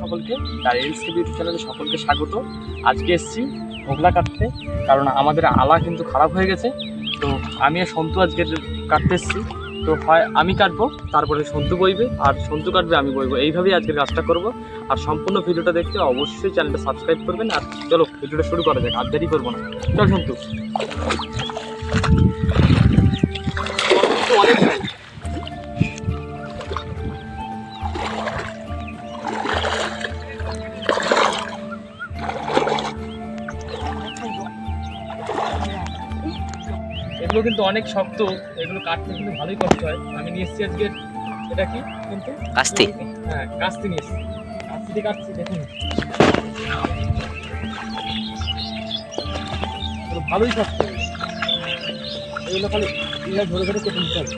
সকলকে, তার এলসকে বিউটি চ্যানেলে সকলকে স্বাগত। আজকে এসেছি হোগলা কাটতে, কারণ আমাদের আলা কিন্তু খারাপ হয়ে গেছে। তো আমি আর সন্তু আজকে কাটতে এসেছি। তো হয় আমি কাটবো, তারপরে সন্তু বইবে, আর সন্তু কাটবে, আমি বইবো। এইভাবেই আজকের কাজটা করব। আর সম্পূর্ণ ভিডিওটা দেখতে অবশ্যই চ্যানেলটা সাবস্ক্রাইব করবেন। আর চলো, ভিডিওটা শুরু করা যাক। আর দেরি করব না। চল সন্তু। এগুলো কিন্তু অনেক শক্ত এগুলো কাটতে কিন্তু ভালোই কষ্ট হয়। আমি নিয়ে এসেছি আজকে এটা কি কিন্তু? কাস্তি। হ্যাঁ কাস্তি নিয়ে এসেছি। কাস্তি দিয়ে কাটছি দেখুন। ভালোই শক্ত। এগুলো খালি ধরে ধরে কেটে নিতে হবে।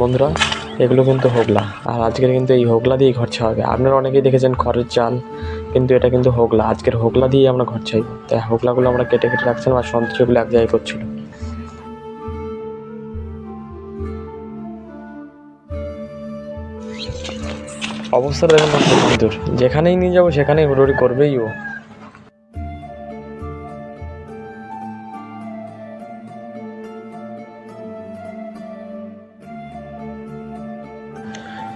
বন্ধুরা এগুলো কিন্তু হোগলা। আর আজকের কিন্তু এই হোগলা দিয়েই ঘর হবে। আপনারা অনেকেই দেখেছেন খড়ের চাল। কিন্তু এটা কিন্তু হোগলা। আজকের হোগলা দিয়ে আমরা ঘর ছাইব তাই হোগলাগুলো আমরা কেটে কেটে রাখছিলাম আর সন্তোষগুলো এক জায়গায় করছিল। অবস্থা দেখুন সুন্দর। যেখানেই নিয়ে যাব সেখানেই হুড়োড়ি করবেই ও।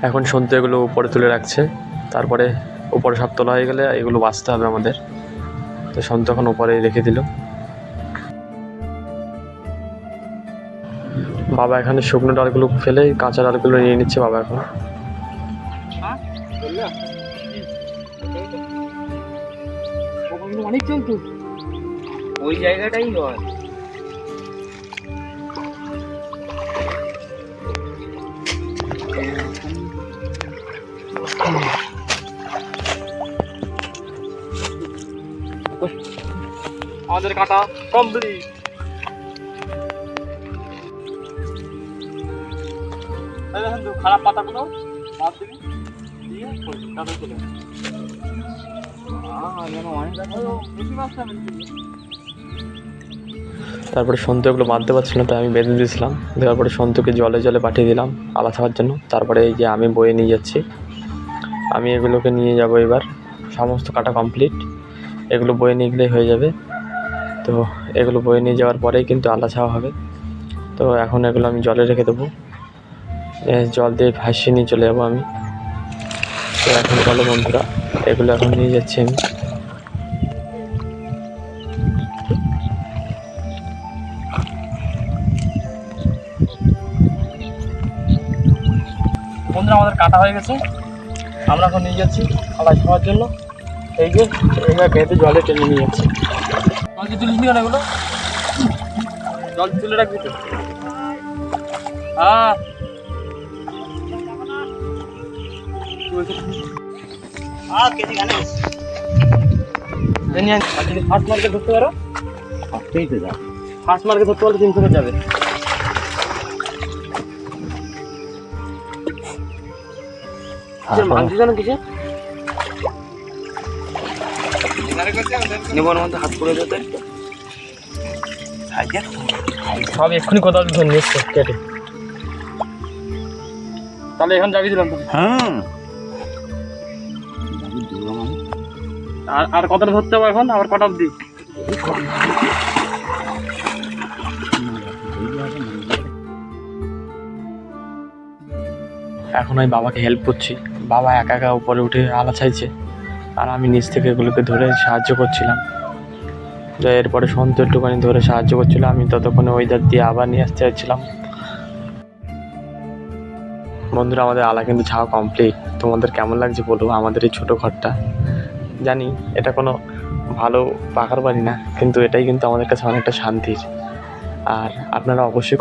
এখন এগুলো উপরে তুলে রাখছে। তারপরে উপরে সব তোলা হয়ে গেলে এগুলো বাঁচতে হবে আমাদের। তো সন্তু এখন উপরে রেখে দিল। বাবা এখানে শুকনো ডালগুলো ফেলে কাঁচা ডালগুলো নিয়ে নিচ্ছে বাবা এখন। অনেক ওই জায়গাটাই নয় আমাদের কাটা কমপ্লিট। তারপরে সন্তু এগুলো বাঁধতে পারছিল না, তাই আমি বেঁধে দিয়েছিলাম। দেওয়ার পরে সন্তুকে জলে জলে পাঠিয়ে দিলাম আলা খাওয়ার জন্য। তারপরে এই যে আমি বয়ে নিয়ে যাচ্ছি। আমি এগুলোকে নিয়ে যাব এবার। সমস্ত কাটা কমপ্লিট। এগুলো বয়ে নিয়ে গেলেই হয়ে যাবে। তো এগুলো বয়ে নিয়ে যাওয়ার পরেই কিন্তু আলা ছাওয়া হবে। তো এখন এগুলো আমি জলে রেখে দেবো। জল দিয়ে ভাসিয়ে নিয়ে চলে যাব আমি। তো এখন চলো বন্ধুরা, এগুলো এখন নিয়ে যাচ্ছি আমি। বন্ধুরা, আমাদের কাটা হয়ে গেছে। আমরা এখন নিয়ে যাচ্ছি খালাই খাওয়ার জন্য। এই যে এইভাবে বেঁধে জলে টেনে নিয়ে যাচ্ছি জল কি তুলিস না এগুলো জল তুলে রাখবি তো। হ্যাঁ ফার্স্ট মার্কে ধরতে পারো? ফার্স্ট মার্কে ধরতে পারলে তিনশো যাবে। মানছি জানো কিসে নেবার মধ্যে হাত পড়ে যেতে সব এক্ষুনি কোথাও ধরে নিয়ে এসছে কেটে। তাহলে এখন যাবি দিলাম হুম আর আর কতটা ধরতে হবে এখন? আবার কটা অব্দি এখন আমি বাবাকে হেল্প করছি। বাবা একা একা উপরে উঠে আলা চাইছে। আর আমি নিচ থেকে এগুলোকে ধরে সাহায্য করছিলাম। তো এরপরে সন্ত একটুখানি ধরে সাহায্য করছিল, আমি ততক্ষণে ওই ধার দিয়ে আবার নিয়ে আসতে চাইছিলাম বন্ধুরা, আমাদের আলা কিন্তু ছাওয়া কমপ্লিট তোমাদের কেমন লাগছে বলো? আমাদের এই ছোটো ঘরটা। জানি এটা কোনো ভালো পাকার বাড়ি না, কিন্তু এটাই কিন্তু আমাদের কাছে অনেকটা শান্তির। আর আপনারা অবশ্যই